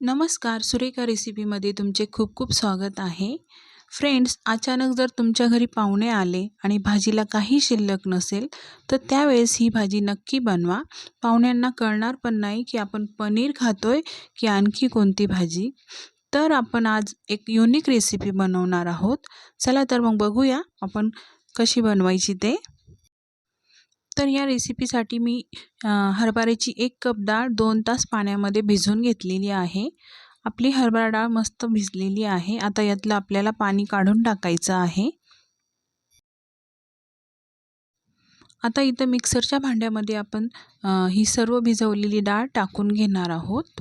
नमस्कार सुरेखा रेसिपीमध्ये तुमचे खूप खूप स्वागत आहे. फ्रेंड्स अचानक जर तुमच्या घरी पाहुणे आले आणि भाजीला काही शिल्लक नसेल तर त्यावेळेस ही भाजी नक्की बनवा. पाहुण्यांना कळणार पण नाही की आपण पनीर खातोय की आणखी कोणती भाजी. तर आपण आज एक युनिक रेसिपी बनवणार आहोत. चला तर मग बघूया आपण कशी बनवायची ते. तर या रेसिपीसाठी मी हरभऱ्याची एक कप डाळ दोन तास पाण्यामध्ये भिजवून घेतलेली आहे. आपली हरभरा डाळ मस्त भिजलेली आहे. आता यातलं आपल्याला पाणी काढून टाकायचं आहे. आता इथं मिक्सरच्या भांड्यामध्ये आपण ही सर्व भिजवलेली डाळ टाकून घेणार आहोत.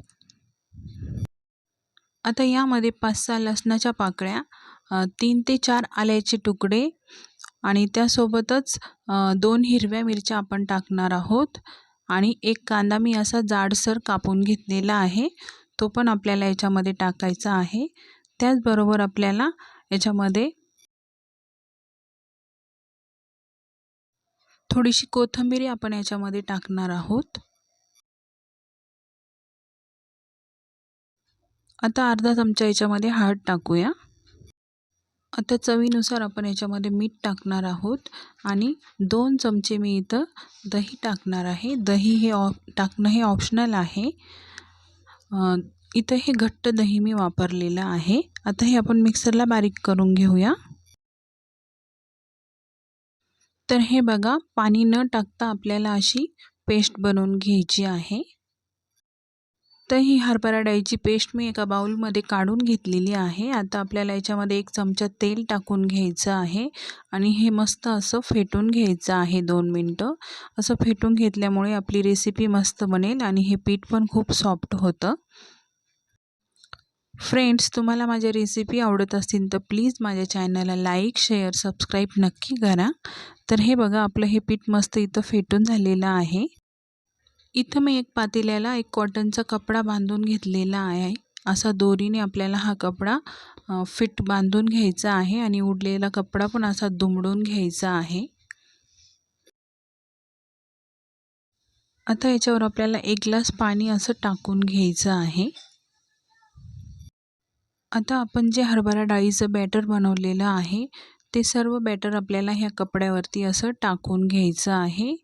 आता यामध्ये पाच सहा लसणाच्या पाकळ्या तीन ते चार आल्याचे तुकडे आणि त्यासोबतच दोन हिरव्या मिरच्या आपण टाकणार आहोत. आणि एक कांदा मी असा जाडसर कापून घेतलेला आहे. तो पण आपल्याला याच्यामध्ये टाकायचा आहे. त्याचबरोबर आपल्याला याच्यामध्ये थोडीशी कोथिंबीर आपण याच्यामध्ये टाकणार आहोत. आता अर्धा चमचा याच्यामध्ये हळद टाकूया. आता चवीनुसार आपण याच्यामध्ये मीठ टाकणार आहोत आणि दोन चमचे मी इथं दही टाकणार आहे. दही हे ऑ टाकणं हे ऑप्शनल आहे. इथं हे घट्ट दही मी वापरलेलं आहे. आता हे आपण मिक्सरला बारीक करून घेऊया. तर हे बघा पाणी न टाकता आपल्याला अशी पेस्ट बनवून घ्यायची आहे. तर ही हरभरा डाळीची पेस्ट मी एका बाउलमध्ये काढून घेतलेली आहे. आता आपल्याला याच्यामध्ये एक चमचा तेल टाकून घ्यायचं आहे आणि हे मस्त असं फेटून घ्यायचं आहे दोन मिनटं. असं फेटून घेतल्यामुळे आपली रेसिपी मस्त बनेल आणि हे पीठ पण खूप सॉफ्ट होतं. फ्रेंड्स तुम्हाला माझ्या रेसिपी आवडत असतील तर प्लीज माझ्या चॅनलला लाईक शेअर सबस्क्राईब नक्की करा. तर हे बघा आपलं हे पीठ मस्त इथं फेटून झालेलं आहे. इथं मी एक पातेल्याला एक कॉटनचा कपडा बांधून घेतलेला आहे. असा दोरीने आपल्याला हा कपडा फिट बांधून घ्यायचा आहे आणि उडलेला कपडा पण असा दुमडून घ्यायचा आहे. आता याच्यावर आपल्याला एक ग्लास पाणी असं टाकून घ्यायचं आहे. आता आपण जे हरभरा डाळीचं बॅटर बनवलेलं आहे ते सर्व बॅटर आपल्याला ह्या कपड्यावरती असं टाकून घ्यायचं आहे.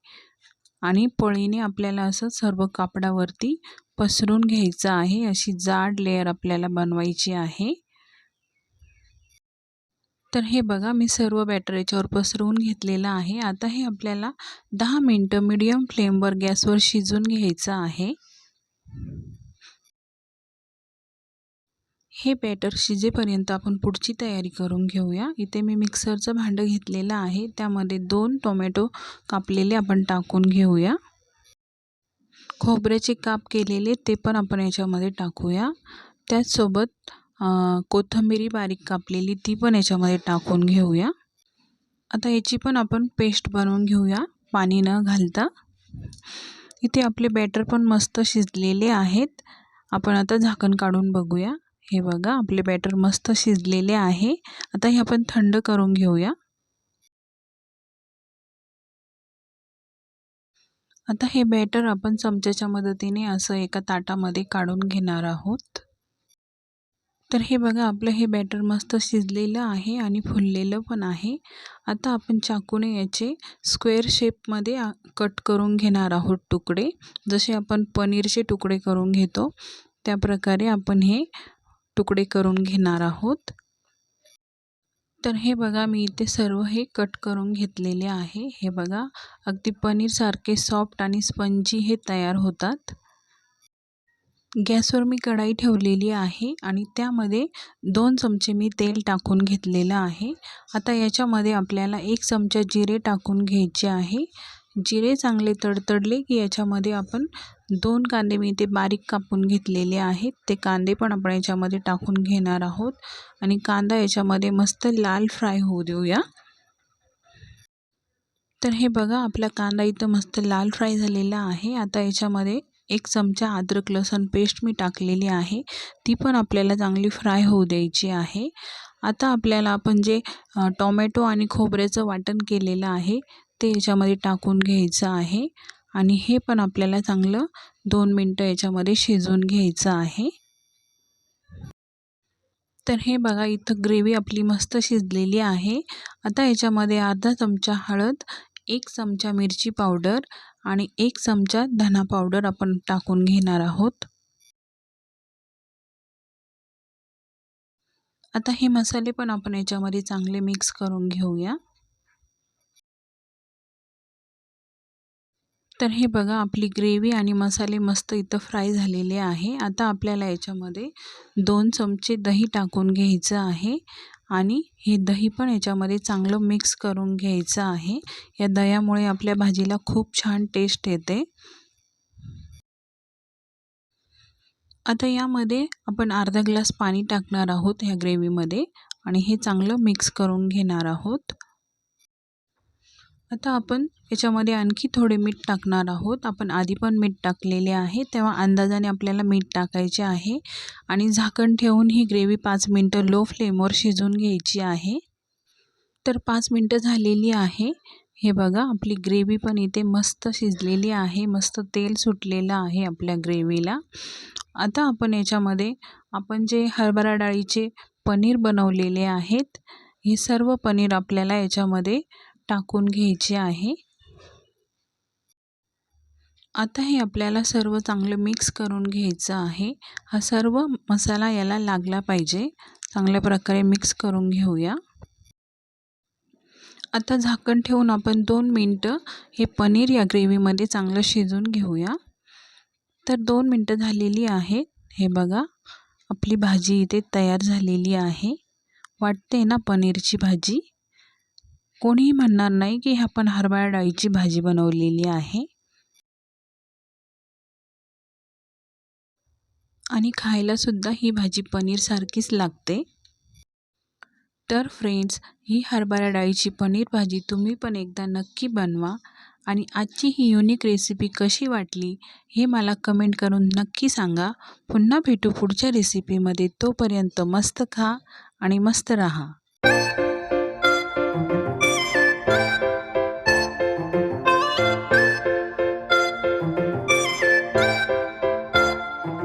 आणि पळीने आपल्याला असं सर्व कापडावरती पसरून घ्यायचं आहे. अशी जाड लेअर आपल्याला बनवायची आहे. तर हे बघा मी सर्व बॅटर याच्यावर पसरवून घेतलेलं आहे. आता हे आपल्याला दहा मिनटं मीडियम फ्लेमवर गॅसवर शिजून घ्यायचं आहे. हे बॅटर शिजेपर्यंत आपण पुढची तयारी करून घेऊया. इथे मी मिक्सरचं भांडं घेतलेलं आहे. त्यामध्ये दोन टोमॅटो कापलेले आपण टाकून घेऊया. खोबऱ्याचे काप केलेले ते पण आपण याच्यामध्ये टाकूया. त्याचसोबत कोथंबिरी बारीक कापलेली ती पण याच्यामध्ये टाकून घेऊया. आता याची पण आपण पेस्ट बनवून घेऊया पाणी न घालता. इथे आपले बॅटर पण मस्त शिजलेले आहेत. आपण आता झाकण काढून बघूया. हे बघा आपले बॅटर मस्त शिजलेले आहे. आता हे आपण थंड करून घेऊया. आता हे बॅटर आपण चमच्याच्या मदतीने असं एका ताटामध्ये काढून घेणार आहोत. तर हे बघा आपलं हे बॅटर मस्त शिजलेलं आहे आणि फुललेलं पण आहे. आता आपण चाकूने याचे स्क्वेअर शेपमध्ये कट करून घेणार आहोत तुकडे. जसे आपण पनीरचे तुकडे करून घेतो त्या प्रकारे आपण हे तुकडे करून घेणार आहोत. तर हे बघा मी इथे सर्व हे कट करून घेतलेले आहे. हे बघा अगदी पनीरसारखे सॉफ्ट आणि स्पंजी हे तयार होतात. गॅसवर मी कढाई ठेवलेली आहे आणि त्यामध्ये दोन चमचे मी तेल टाकून घेतलेलं आहे. आता याच्यामध्ये आपल्याला एक चमचा जिरे टाकून घ्यायचे आहे. जिरे चांगले तडतडले की याच्यामध्ये आपण दोन कांदे मी ते बारीक कापून घेतलेले आहेत. ते कांदे पण आपण याच्यामध्ये टाकून घेणार आहोत. आणि कांदा याच्यामध्ये मस्त लाल फ्राय होऊ देऊया. तर हे बघा आपला कांदा इथं मस्त लाल फ्राय झालेला आहे. आता याच्यामध्ये एक चमचा अद्रक लसूण पेस्ट मी टाकलेली आहे. ती पण आपल्याला चांगली फ्राय होऊ द्यायची आहे. आता आपल्याला आपण जे टोमॅटो आणि खोबऱ्याचं वाटण केलेलं आहे ते याच्यामध्ये टाकून घ्यायचं आहे. आणि हे पण आपल्याला चांगलं दोन मिनटं याच्यामध्ये शिजवून घ्यायचं आहे. तर हे बघा इथं ग्रेव्ही आपली मस्त शिजलेली आहे. आता याच्यामध्ये अर्धा चमचा हळद एक चमचा मिरची पावडर आणि एक चमचा धना पावडर आपण टाकून घेणार आहोत. आता हे मसाले पण आपण याच्यामध्ये चांगले मिक्स करून घेऊया. तर हे बघा आपली ग्रेव्ही आणि मसाले मस्त इथं फ्राय झालेले आहे. आता आपल्याला याच्यामध्ये दोन चमचे दही टाकून घ्यायचं आहे आणि हे दही पण याच्यामध्ये चांगलं मिक्स करून घ्यायचं आहे. या दह्यामुळे आपल्या भाजीला खूप छान टेस्ट येते. आता यामध्ये आपण अर्धा ग्लास पाणी टाकणार आहोत ह्या ग्रेव्हीमध्ये आणि हे चांगलं मिक्स करून घेणार आहोत. आता आपण याच्यामध्ये आणखी थोडे मीठ टाकणार आहोत. आपण आधी पण मीठ टाकलेले आहे. तेव्हा अंदाजाने आपल्याला मीठ टाकायचे आहे. आणि झाकण ठेवून ही ग्रेव्ही पाच मिनटं लो फ्लेमवर शिजून घ्यायची आहे. तर पाच मिनटं झालेली आहे. हे बघा आपली ग्रेव्ही पण इथे मस्त शिजलेली आहे. मस्त तेल सुटलेलं आहे आपल्या ग्रेव्हीला. आता आपण याच्यामध्ये आपण जे हरभरा डाळीचे पनीर बनवलेले आहेत हे सर्व पनीर आपल्याला याच्यामध्ये टाकून घ्यायची आहे. आता हे आपल्याला सर्व चांगलं मिक्स करून घ्यायचं आहे. हा सर्व मसाला याला लागला पाहिजे. चांगल्या प्रकारे मिक्स करून घेऊया. आता झाकण ठेवून आपण दोन मिनटं हे पनीर या ग्रेव्हीमध्ये चांगलं शिजून घेऊया. तर दोन मिनटं झालेली आहेत. हे बघा आपली भाजी इथे तयार झालेली आहे. वाटते ना पनीरची भाजी? कोणीही म्हणणार नाही की आपण हरभरा डाळीची भाजी बनवलेली आहे. आणि खायलासुद्धा ही भाजी पनीरसारखीच लागते. तर फ्रेंड्स ही हरभरा डाळीची पनीर भाजी तुम्ही पण एकदा नक्की बनवा. आणि आजची ही युनिक रेसिपी कशी वाटली हे मला कमेंट करून नक्की सांगा. पुन्हा भेटू पुढच्या रेसिपीमध्ये तोपर्यंत मस्त खा आणि मस्त रहा.